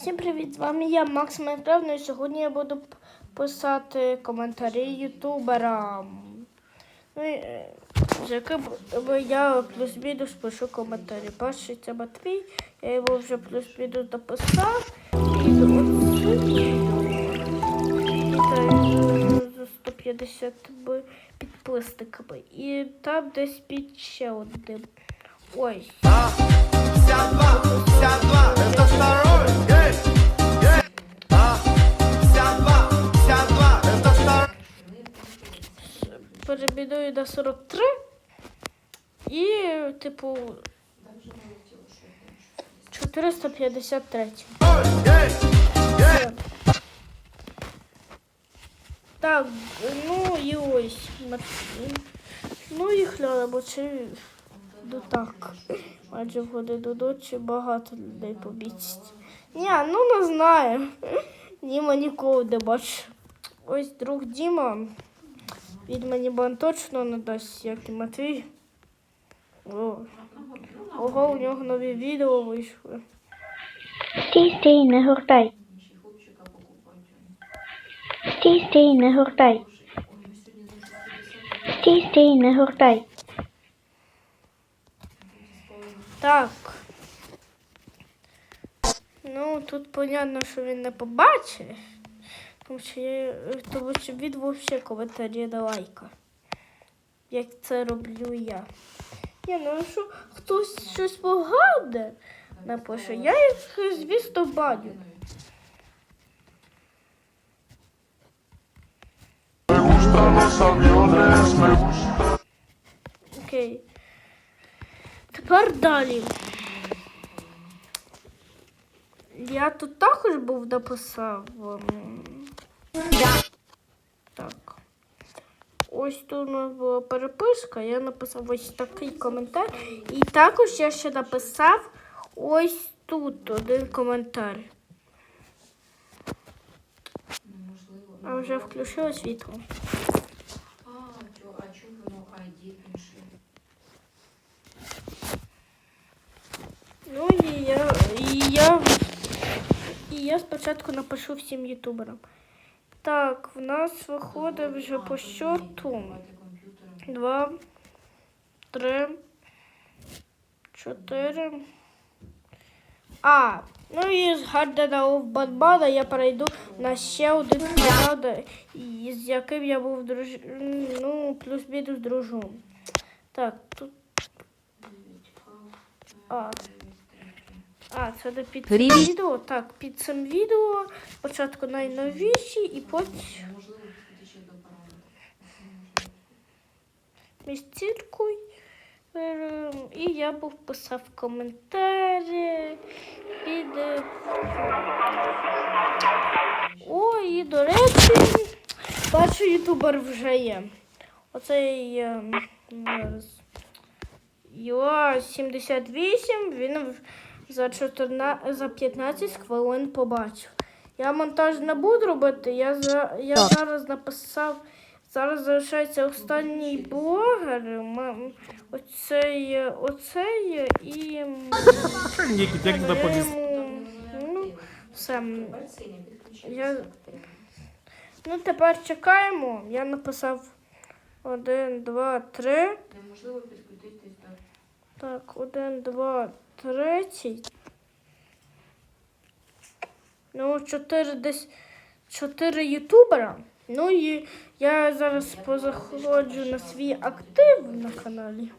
Всім привіт! З вами я, Макс Майнкрафт, ну і сьогодні я буду писати коментарі ютуберам. Ну, е, з яким я плюс-мінус пишу коментарі. Перший це Матвій, я його вже плюс-мінус написав. І з 150 підписниками. І там десь під ще одним. Ой. 52, 52, перебідую на 43 і, типу, 453. Ей, ей, Так, ну і ось. Ну і хляна, бо чи ну так. Майже в годину ночі багато людей побічить. Ні, ну не знаю. Діма нікого не бачу. Ось друг Діма. Він мені бан точно не дасть, як і Матвій. О. Ого, у нього нові відео вийшли. Стій, стій, не гортай. Стій, стій, не гортай. Стій, стій, не гортай. Так. Ну, тут понятно, що він не побачить. Тому що, я, тому що він взагалі коментарі не лайка. Як це роблю я. Ні, ну що хтось щось погане напише, я їх, звісно, баню. Окей. Тепер далі. Я тут також був написав. Ем, Так. Ось тут у нас була переписка, я написав ось такий коментар. І також я ще написав ось тут один коментар. А вже включила світло. А, а чому воно ID інше? Ну і я, і я, і я спочатку напишу всім ютуберам. Так, в нас виходить вже по щорту. Два, три, чотири. А, ну і з Гардена of Батбада я перейду на ще один канал, з яким я був друж... ну, плюс-мінус дружу. Так, тут. А. А, це не під цим Привіт. відео. Так, під цим відео спочатку найновіші і потім до містіркуй. Ем, І я був писав коментарі під. е, О, і до речі, бачу, ютубер вже є. Оцей зараз. Йо 78, він в- за 14, за 15 хвилин побачив. Я монтаж не буду робити, я, за, я зараз написав. Зараз залишається останній блогер. Оцей, оцей і. Ну, все. Я... Ну, тепер чекаємо. Я написав один, два, три. Неможливо підключитись до Так, один, два, третій. Ну, чотири десь чотири ютубера. Ну і я зараз позаходжу на свій актив на каналі.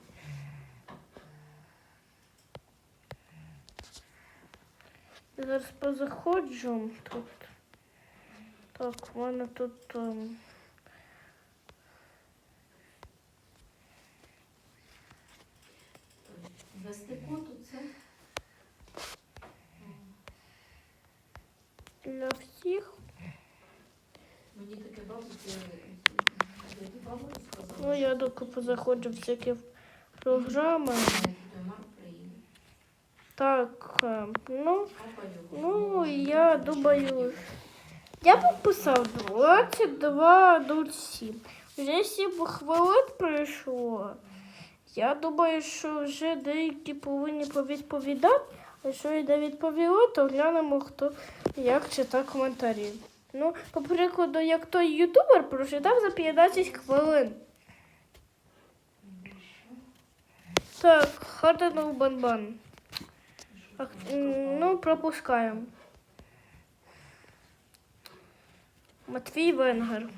Зараз позаходжу тут. Так, в мене тут. ем, Ну, я доки позаходжу всякі програми. Так, е, ну, ну, я думаю, я підписав 22.07. Вже 7 хвилин пройшло. Я думаю, що вже деякі повинні повідповідати, Якщо йде відповіло, то глянемо, хто як читав коментарі. Ну, по прикладу, як той ютубер прочитав за 15 хвилин. Так, хатанув банбан. Ну, пропускаємо. Матвій Венгер.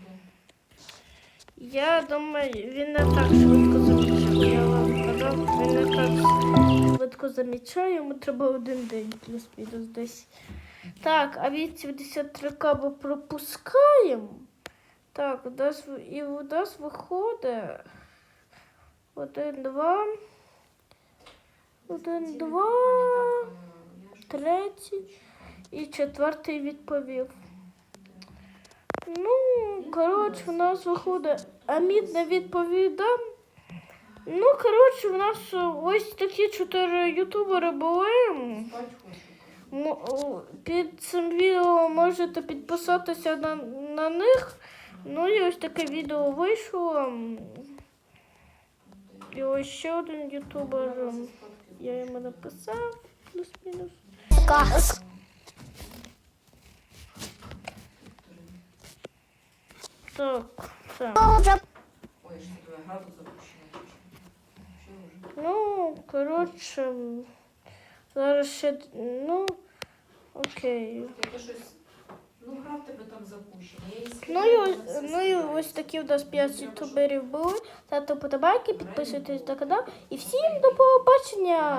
Я думаю, він не так швидко замічає. Я вам казав, він не так швидко замічає, йому треба один день плюс-мінус десь. Так, а від 73 каби пропускаємо. Так, у нас, і у нас виходить один, два, один, два, третій і четвертий відповів. Ну, коротше, у нас виходить Амід не відповідав. Ну, коротше, у нас ось такі чотири ютубери були. Під цим відео можете підписатися на, на них. Ну і ось таке відео вийшло. І ось ще один ютубер. Я йому написав плюс-мінус. Так, все. Вже? Ну, коротше, зараз ще. Ну, окей. Таке щось. Ну, гра в тебе там запущена. Я Ну і, ось- все ну і ось такі у нас 5 ютуберів були. Ставте подобайки, підписуйтесь на канал. І всім до побачення!